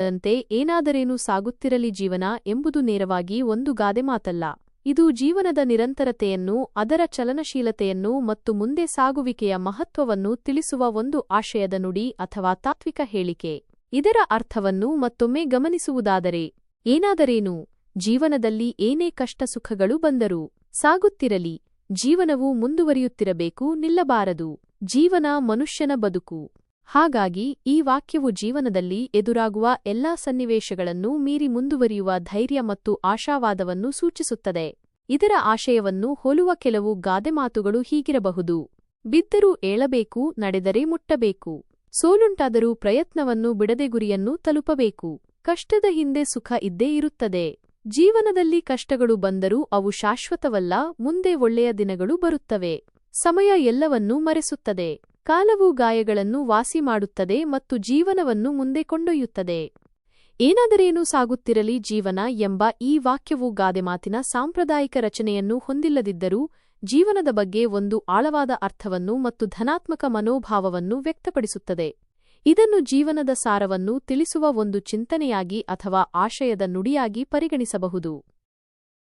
ಅಂತೆ ಏನಾದರೇನು ಸಾಗುತ್ತಿರಲಿ ಜೀವನ ಎಂಬುದು ನೇರವಾಗಿ ಒಂದು ಗಾದೆ ಮಾತಲ್ಲ. ಇದು ಜೀವನದ ನಿರಂತರತೆಯನ್ನು, ಅದರ ಚಲನಶೀಲತೆಯನ್ನು ಮತ್ತು ಮುಂದೆ ಸಾಗುವಿಕೆಯ ಮಹತ್ವವನ್ನು ತಿಳಿಸುವ ಒಂದು ಆಶಯದ ನುಡಿ ಅಥವಾ ತಾತ್ವಿಕ ಹೇಳಿಕೆ. ಇದರ ಅರ್ಥವನ್ನು ಮತ್ತೊಮ್ಮೆ ಗಮನಿಸುವುದಾದರೆ, ಏನಾದರೇನು? ಜೀವನದಲ್ಲಿ ಏನೇ ಕಷ್ಟ ಸುಖಗಳು ಬಂದರೂ ಸಾಗುತ್ತಿರಲಿ, ಜೀವನವು ಮುಂದುವರಿಯುತ್ತಿರಬೇಕು, ನಿಲ್ಲಬಾರದು. ಜೀವನ ಮನುಷ್ಯನ ಬದುಕು. ಹಾಗಾಗಿ ಈ ವಾಕ್ಯವು ಜೀವನದಲ್ಲಿ ಎದುರಾಗುವ ಎಲ್ಲಾ ಸನ್ನಿವೇಶಗಳನ್ನು ಮೀರಿ ಮುಂದುವರಿಯುವ ಧೈರ್ಯ ಮತ್ತು ಆಶಾವಾದವನ್ನು ಸೂಚಿಸುತ್ತದೆ. ಇದರ ಆಶಯವನ್ನು ಹೋಲುವ ಕೆಲವು ಗಾದೆ ಮಾತುಗಳು ಹೀಗಿರಬಹುದು. ಬಿದ್ದರೂ ಏಳಬೇಕು, ನಡೆದರೆ ಮುಟ್ಟಬೇಕು. ಸೋಲುಂಟಾದರೂ ಪ್ರಯತ್ನವನ್ನು ಬಿಡದೆ ಗುರಿಯನ್ನು ತಲುಪಬೇಕು. ಕಷ್ಟದ ಹಿಂದೆ ಸುಖ ಇದ್ದೇ ಇರುತ್ತದೆ. ಜೀವನದಲ್ಲಿ ಕಷ್ಟಗಳು ಬಂದರೂ ಅವು ಶಾಶ್ವತವಲ್ಲ, ಮುಂದೆ ಒಳ್ಳೆಯ ದಿನಗಳು ಬರುತ್ತವೆ. ಸಮಯ ಎಲ್ಲವನ್ನೂ ಮರೆಸುತ್ತದೆ. ಕಾಲವು ಗಾಯಗಳನ್ನು ವಾಸಿ ಮಾಡುತ್ತದೆ ಮತ್ತು ಜೀವನವನ್ನು ಮುಂದೆ ಕೊಂಡೊಯ್ಯುತ್ತದೆ. ಏನಾದರೇನು ಸಾಗುತ್ತಿರಲಿ ಜೀವನ ಎಂಬ ಈ ವಾಕ್ಯವು ಗಾದೆಮಾತಿನ ಸಾಂಪ್ರದಾಯಿಕ ರಚನೆಯನ್ನು ಹೊಂದಿಲ್ಲದಿದ್ದರೂ ಜೀವನದ ಬಗ್ಗೆ ಒಂದು ಆಳವಾದ ಅರ್ಥವನ್ನು ಮತ್ತು ಧನಾತ್ಮಕ ಮನೋಭಾವವನ್ನು ವ್ಯಕ್ತಪಡಿಸುತ್ತದೆ. ಇದನ್ನು ಜೀವನದ ಸಾರವನ್ನು ತಿಳಿಸುವ ಒಂದು ಚಿಂತನೆಯಾಗಿ ಅಥವಾ ಆಶಯದ ನುಡಿಯಾಗಿ ಪರಿಗಣಿಸಬಹುದು.